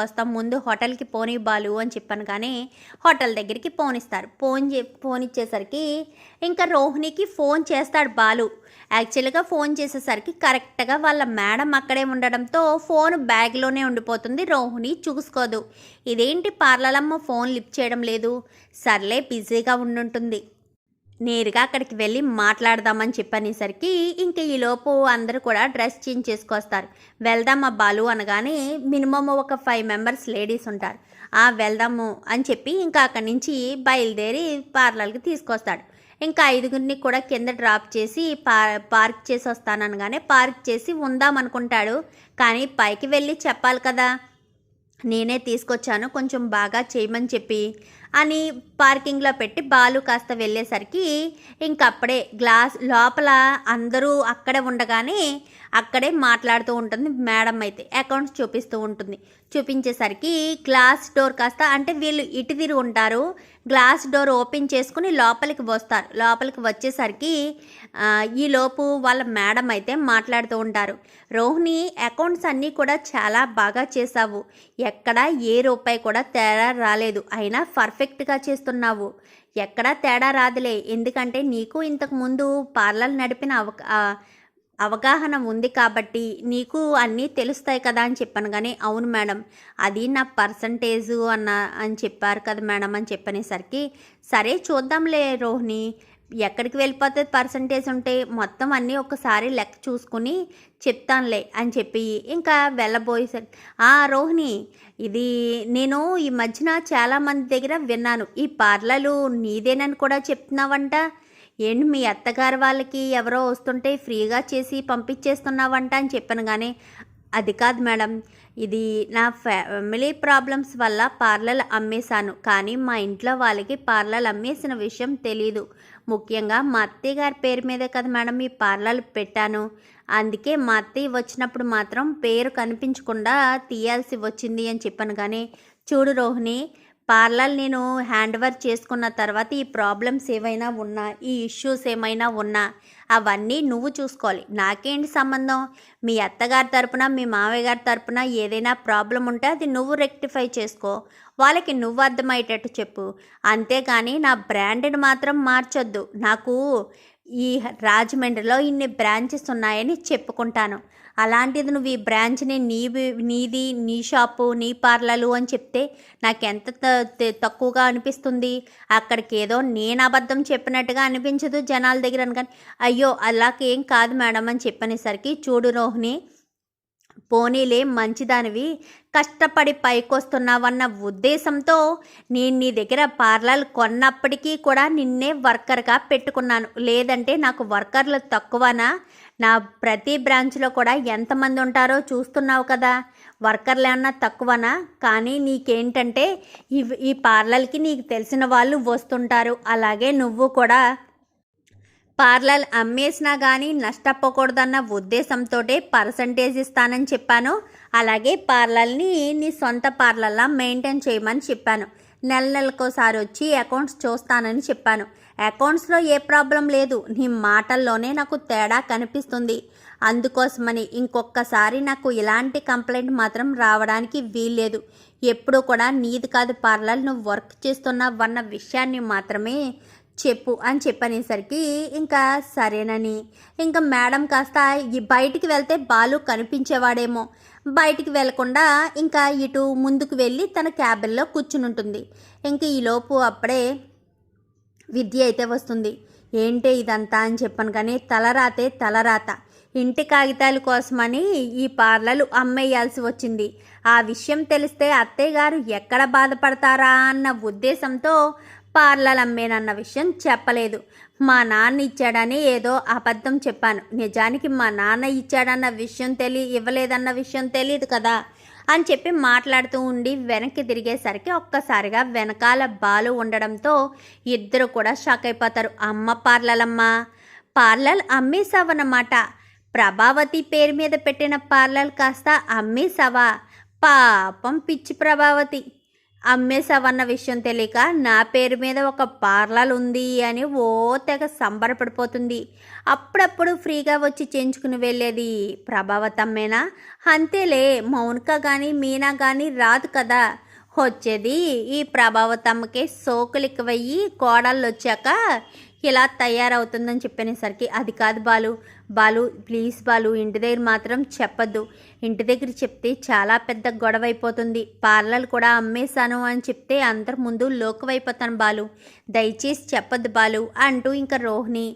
వస్తాం ముందు హోటల్కి పోనీ బాలు అని చెప్పాను కానీ హోటల్ దగ్గరికి ఫోన్ ఇస్తారు ఫోన్ చే ఫోన్ ఇచ్చేసరికి ఇంకా రోహిణికి ఫోన్ చేస్తాడు బాలు. యాక్చువల్గా ఫోన్ చేసేసరికి కరెక్ట్గా వాళ్ళ మేడం అక్కడే ఉండడంతో ఫోన్ బ్యాగ్లోనే ఉండిపోతుంది. రోహిణి చూసుకోదు. ఇదేంటి పార్లలమ్మ ఫోన్ లిఫ్ట్ చేయడం లేదు? సర్లే బిజీగా ఉండుంటుంది. నేరుగా అక్కడికి వెళ్ళి మాట్లాడదామని చెప్పనేసరికి ఇంక ఈలోపు అందరూ కూడా డ్రెస్ చేంజ్ చేసుకొస్తారు. వెళ్దామా బాలు అనగానే మినిమం ఒక ఫైవ్ మెంబర్స్ లేడీస్ ఉంటారు. ఆ వెళ్దాము అని చెప్పి ఇంకా అక్కడి నుంచి బయలుదేరి పార్లర్కి తీసుకొస్తాడు. ఇంకా ఐదుగురిని కూడా కింద డ్రాప్ చేసి పా పార్క్ చేసి వస్తాననగానే పార్క్ చేసి ఉందాం అనుకుంటాడు కానీ పైకి వెళ్ళి చెప్పాలి కదా. నేనే తీసుకొచ్చాను కొంచెం బాగా చేయమని చెప్పి. అని పార్కింగ్లో పెట్టి బాలు కాస్త వెళ్ళేసరికి ఇంకప్పుడే గ్లాస్ లోపల అందరూ అక్కడే ఉండగానే అక్కడే మాట్లాడుతూ ఉంటుంది మేడం అయితే. అకౌంట్స్ చూపిస్తూ ఉంటుంది. చూపించేసరికి గ్లాస్ డోర్ కాస్త అంటే వీళ్ళు ఇటు తిరిగి ఉంటారు. గ్లాస్ డోర్ ఓపెన్ చేసుకుని లోపలికి వస్తారు. లోపలికి వచ్చేసరికి ఈలోపు ఈ లోపు వాళ్ళ మేడం అయితే మాట్లాడుతూ ఉంటారు. రోహిణి అకౌంట్స్ అన్నీ కూడా చాలా బాగా చేసావు ఎక్కడా ఏ రూపాయి కూడా తేడా రాలేదు. అయినా పర్ఫెక్ట్ పర్ఫెక్ట్గా చేస్తున్నావు. ఎక్కడా తేడా రాదులే. ఎందుకంటే నీకు ఇంతకు ముందు పార్లర్ నడిపిన అవ అవగాహన ఉంది కాబట్టి నీకు అన్నీ తెలుస్తాయి కదా అని చెప్పాను. కానీ అవును మేడం అది నా పర్సంటేజు అన్న అని చెప్పారు కదా మేడం అని చెప్పనేసరికి సరే చూద్దాంలే రోహిణి ఎక్కడికి వెళ్ళిపోతే పర్సంటేజ్ ఉంటే మొత్తం అన్నీ ఒకసారి లెక్క చూసుకుని చెప్తానులే అని చెప్పి ఇంకా వెళ్ళబోయేసరి ఆ రోహిణి ఇది నేను ఈ మధ్యన చాలామంది దగ్గర విన్నాను. ఈ పార్లర్లు నీదేనని కూడా చెప్తున్నావంట. ఏంటి మీ అత్తగారు వాళ్ళకి ఎవరో వస్తుంటే ఫ్రీగా చేసి పంపించేస్తున్నావంట అని చెప్పాను కానీ అది కాదు మేడం. ఇది నా ఫ్యామిలీ ప్రాబ్లమ్స్ వల్ల పార్లర్ అమ్మేశాను. కానీ మా ఇంట్లో వాళ్ళకి పార్లర్ అమ్మేసిన విషయం తెలీదు. ముఖ్యంగా మా అత్తయ్య గారి పేరు మీదే కదా మేడం ఈ పార్లర్ పెట్టాను. అందుకే మా అత్తయ్య వచ్చినప్పుడు మాత్రం పేరు కనిపించకుండా తీయాల్సి వచ్చింది అని చెప్పాను. కానీ చూడు రోహిణి పార్లర్ నేను హ్యాండ్ ఓవర్ చేసుకున్న తర్వాత ఈ ప్రాబ్లమ్స్ ఏమైనా ఉన్నా ఈ ఇష్యూస్ ఏమైనా ఉన్నా అవన్నీ నువ్వు చూసుకోవాలి. నాకేంటి సంబంధం? మీ అత్తగారి తరపున మీ మామయ్య గారి తరపున ఏదైనా ప్రాబ్లం ఉంటే అది నువ్వు రెక్టిఫై చేసుకో. వాళ్ళకి నువ్వు అర్థమయ్యేటట్టు చెప్పు. అంతేగాని నా బ్రాండ్ని మాత్రం మార్చొద్దు. నాకు ఈ రాజమండ్రిలో ఇన్ని బ్రాంచెస్ ఉన్నాయని చెప్పుకుంటాను. అలాంటిది నువ్వు ఈ బ్రాంచ్ని నీ నీది నీ షాపు నీ పార్లర్లు అని చెప్తే నాకు ఎంత తక్కువగా అనిపిస్తుంది. అక్కడికి ఏదో నేను అబద్ధం చెప్పినట్టుగా అనిపించదు జనాల దగ్గర కానీ అయ్యో అలాకేం కాదు మేడం అని చెప్పనేసరికి చూడు రోహిణి పోనీలే మంచిదానివి. కష్టపడి పైకొస్తున్నావన్న ఉద్దేశంతో నేను నీ దగ్గర పార్లర్ కొన్నప్పటికీ కూడా నిన్నే వర్కర్గా పెట్టుకున్నాను. లేదంటే నాకు వర్కర్లు తక్కువనా? నా ప్రతి బ్రాంచ్లో కూడా ఎంతమంది ఉంటారో చూస్తున్నావు కదా. వర్కర్లు ఏమన్నా తక్కువనా? కానీ నీకేంటంటే ఈ ఈ పార్లర్కి నీకు తెలిసిన వాళ్ళు వస్తుంటారు. అలాగే నువ్వు కూడా పార్లర్ అమ్మేసినా కానీ నష్టపోకూడదన్న ఉద్దేశంతో పర్సంటేజ్ ఇస్తానని చెప్పాను. అలాగే పార్లర్ని నీ సొంత పార్లర్లా మెయింటైన్ చేయమని చెప్పాను. నెల నెలకోసారి వచ్చి అకౌంట్స్ చూస్తానని చెప్పాను. అకౌంట్స్లో ఏ ప్రాబ్లం లేదు. నీ మాటల్లోనే నాకు తేడా కనిపిస్తుంది. అందుకోసమని ఇంకొకసారి నాకు ఇలాంటి కంప్లైంట్ మాత్రం రావడానికి వీల్లేదు. ఎప్పుడూ కూడా నీది కాదు పార్లర్ నువ్వు వర్క్ చేస్తున్నావన్న విషయాన్ని మాత్రమే చెప్పు అని చెప్పనేసరికి ఇంకా సరేనని. ఇంకా మేడం కాస్త బయటికి వెళ్తే బాలు కనిపించేవాడేమో. బయటికి వెళ్ళకుండా ఇంకా ఇటు ముందుకు వెళ్ళి తన క్యాబిన్లో కూర్చుని ఉంటుంది ఇంకా ఈలోపు అప్పుడే విద్య అయితే వస్తుంది. ఏంటే ఇదంతా అని చెప్పాను కానీ తలరాతే తలరాత. ఇంటి కాగితాల కోసమని ఈ పార్లర్లు అమ్మేయాల్సి వచ్చింది. ఆ విషయం తెలిస్తే అత్తయ్య గారు ఎక్కడ బాధపడతారా అన్న ఉద్దేశంతో పార్లర్ అమ్మేనన్న విషయం చెప్పలేదు. మా నాన్న ఇచ్చాడని ఏదో అబద్ధం చెప్పాను. నిజానికి మా నాన్న ఇచ్చాడన్న విషయం తెలియ ఇవ్వలేదన్న విషయం తెలియదు కదా? అని చెప్పి మాట్లాడుతూ ఉండి వెనక్కి తిరిగేసరికి ఒక్కసారిగా వెనకాల బాలు ఉండడంతో ఇద్దరు కూడా షాక్ అయిపోతారు. అమ్మ పార్లలమ్మ! పార్లల్ అమ్మేసావన్నమాట ప్రభావతి పేరు మీద పెట్టిన పార్లర్ కాస్త అమ్మేసావా పాపం పిచ్చి ప్రభావతి. అమ్మేసావన్న విషయం తెలియక నా పేరు మీద ఒక పార్లర్ ఉంది అని ఓ తెగ సంబరపడిపోతుంది. అప్పుడప్పుడు ఫ్రీగా వచ్చి చేయించుకుని వెళ్ళేది ప్రభావతమ్మేనా? అంతేలే మౌనిక కానీ మీనా కానీ రాదు కదా. వచ్చేది ఈ ప్రభావతమ్మకి సోకులు ఎక్కువయ్యి కోడళ్ళు వచ్చాక ఇలా తయారవుతుందని చెప్పనేసరికి అది కాదు బాలు. బాలు ప్లీజ్ బాలు ఇంటి దగ్గర మాత్రం చెప్పద్దు. ఇంటి దగ్గర చెప్తే చాలా పెద్ద గొడవ అయిపోతుంది. పార్లర్ కూడా అమ్మేశాను అని చెప్తే అందరి ముందు లోకవైపోతాను బాలు. దయచేసి చెప్పద్దు బాలు అంటూ ఇంకా రోహిణి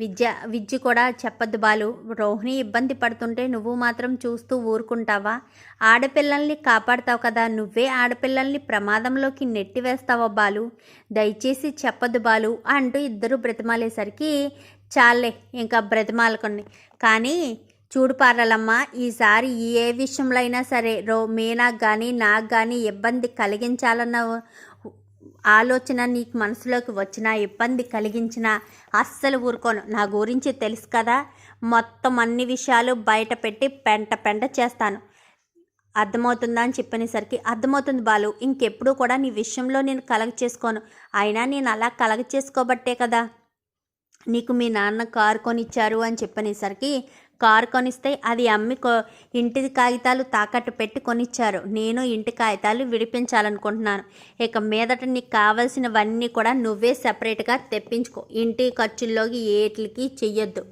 విద్య విద్య కూడా చెప్పద్దు బాలు. రోహిణి ఇబ్బంది పడుతుంటే నువ్వు మాత్రం చూస్తూ ఊరుకుంటావా? ఆడపిల్లల్ని కాపాడుతావు కదా. నువ్వే ఆడపిల్లల్ని ప్రమాదంలోకి నెట్టివేస్తావా బాలు? దయచేసి చెప్పద్దు బాలు అంటూ ఇద్దరు బ్రతిమాలేసరికి చాలే ఇంకా బ్రతిమాలకండి కానీ చూడు పార్లమ్మ ఈసారి ఏ విషయంలో అయినా సరే రో మీనాకు కానీ నాకు కానీ ఇబ్బంది కలిగించాలన్న ఆలోచన నీకు మనసులోకి వచ్చినా ఇబ్బంది కలిగించిన అస్సలు ఊరుకోను. నా గురించి తెలుసు కదా మొత్తం అన్ని విషయాలు బయట పెట్టి పెంట పెంట చేస్తాను. అర్థమవుతుందా అని చెప్పనేసరికి అర్థమవుతుంది బాలు. ఇంకెప్పుడు కూడా నీ విషయంలో నేను కలగ చేసుకోను. అయినా నేను అలా కలగ చేసుకోబట్టే కదా. నీకు మీ నాన్న కారు కొనిచ్చారు అని చెప్పనేసరికి కారు కొనిస్తే అది అమ్మి కో ఇంటి కాగితాలు తాకట్టు పెట్టి కొనిచ్చారు. నేను ఇంటి కాగితాలు విడిపించాలనుకుంటున్నాను. ఇక మీదట నీకు కావాల్సినవన్నీ కూడా నువ్వే సెపరేట్గా తెప్పించుకో. ఇంటి ఖర్చుల్లోకి ఏట్లకి చెయ్యొద్దు.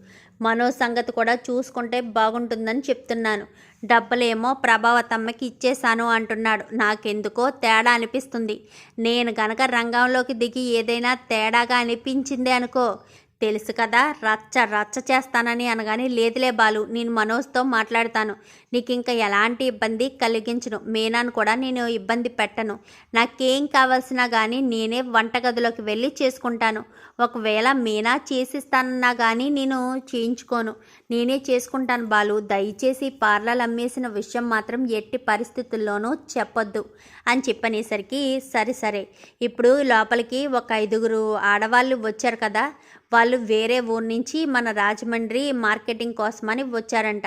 మనో సంగతి కూడా చూసుకుంటే బాగుంటుందని చెప్తున్నాను. డబ్బులేమో ప్రభావతమ్మకి ఇచ్చేశాను అంటున్నాడు. నాకెందుకో తేడా అనిపిస్తుంది. నేను గనక రంగంలోకి దిగి ఏదైనా తేడాగా అనిపించిందే అనుకో తెలుసు కదా రచ్చ రచ్చ చేస్తానని అనగానే లేదులే బాలు నేను మనోజ్తో మాట్లాడతాను. నీకు ఇంకా ఎలాంటి ఇబ్బంది కలిగించను. మీనాను కూడా నేను ఇబ్బంది పెట్టను. నాకేం కావాల్సినా కానీ నేనే వంటగదిలోకి వెళ్ళి చేసుకుంటాను. ఒకవేళ మీనా చేసిస్తానన్నా కానీ నేను చేయించుకోను. నేనే చేసుకుంటాను బాలు. దయచేసి పార్లర్ అమ్మేసిన విషయం మాత్రం ఎట్టి పరిస్థితుల్లోనూ చెప్పొద్దు. అని చెప్పనేసరికి సరే సరే. ఇప్పుడు లోపలికి ఒక ఐదుగురు ఆడవాళ్ళు వచ్చారు కదా. వాళ్ళు వేరే ఊరు నుంచి మన రాజమండ్రి మార్కెటింగ్ కోసమని వచ్చారంట.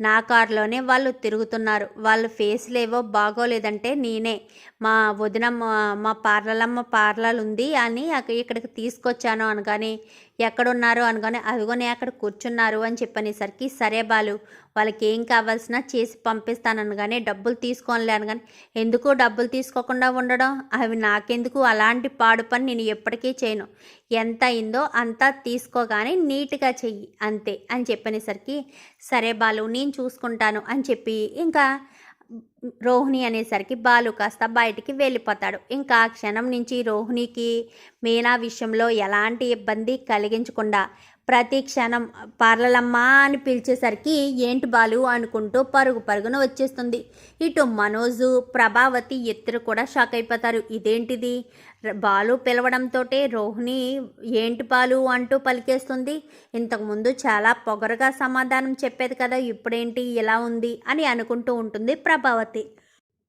నా కారులోనే వాళ్ళు తిరుగుతున్నారు. వాళ్ళ ఫేస్లు ఏవో బాగోలేదంటే నేనే. మా వదిన మా- పార్లలమ్మ పార్లర్ ఉంది అని ఇక్కడికి తీసుకొచ్చాను అనగానే ఎక్కడున్నారు? అనగానే అదిగోనే అక్కడ కూర్చున్నారు అని చెప్పనేసరికి సరే బాలు వాళ్ళకి ఏం కావాల్సినా చేసి పంపిస్తాననగానే డబ్బులు తీసుకోనిలే అనగానే ఎందుకు డబ్బులు తీసుకోకుండా ఉండడం? అవి నాకెందుకు? అలాంటి పాడు పని నేను ఎప్పటికీ చేయను. ఎంత అయిందో అంతా తీసుకోగానే నీట్గా చెయ్యి అంతే అని చెప్పనేసరికి సరే బాలు నేను చూసుకుంటాను అని చెప్పి ఇంకా రోహిణి అనేసరికి బాలు కాస్త బయటికి వెళ్ళిపోతాడు. ఇంకా క్షణం నుంచి రోహిణికి మీనా విషయంలో ఎలాంటి ఇబ్బంది కలిగించకుండా ప్రతి క్షణం పార్లలమ్మ అని పిలిచేసరికి ఏంటి బాలు అనుకుంటూ పరుగు పరుగున వచ్చేస్తుంది. ఇటు మనోజు ప్రభావతి ఇద్దరు కూడా షాక్ అయిపోతారు. ఇదేంటిది? బాలు పిలవడంతో రోహిణి ఏంటి బాలు అంటూ పలికేస్తుంది. ఇంతకుముందు చాలా పొగరుగా సమాధానం చెప్పేది కదా ఇప్పుడేంటి ఇలా ఉంది అని అనుకుంటూ ఉంటుంది ప్రభావతి.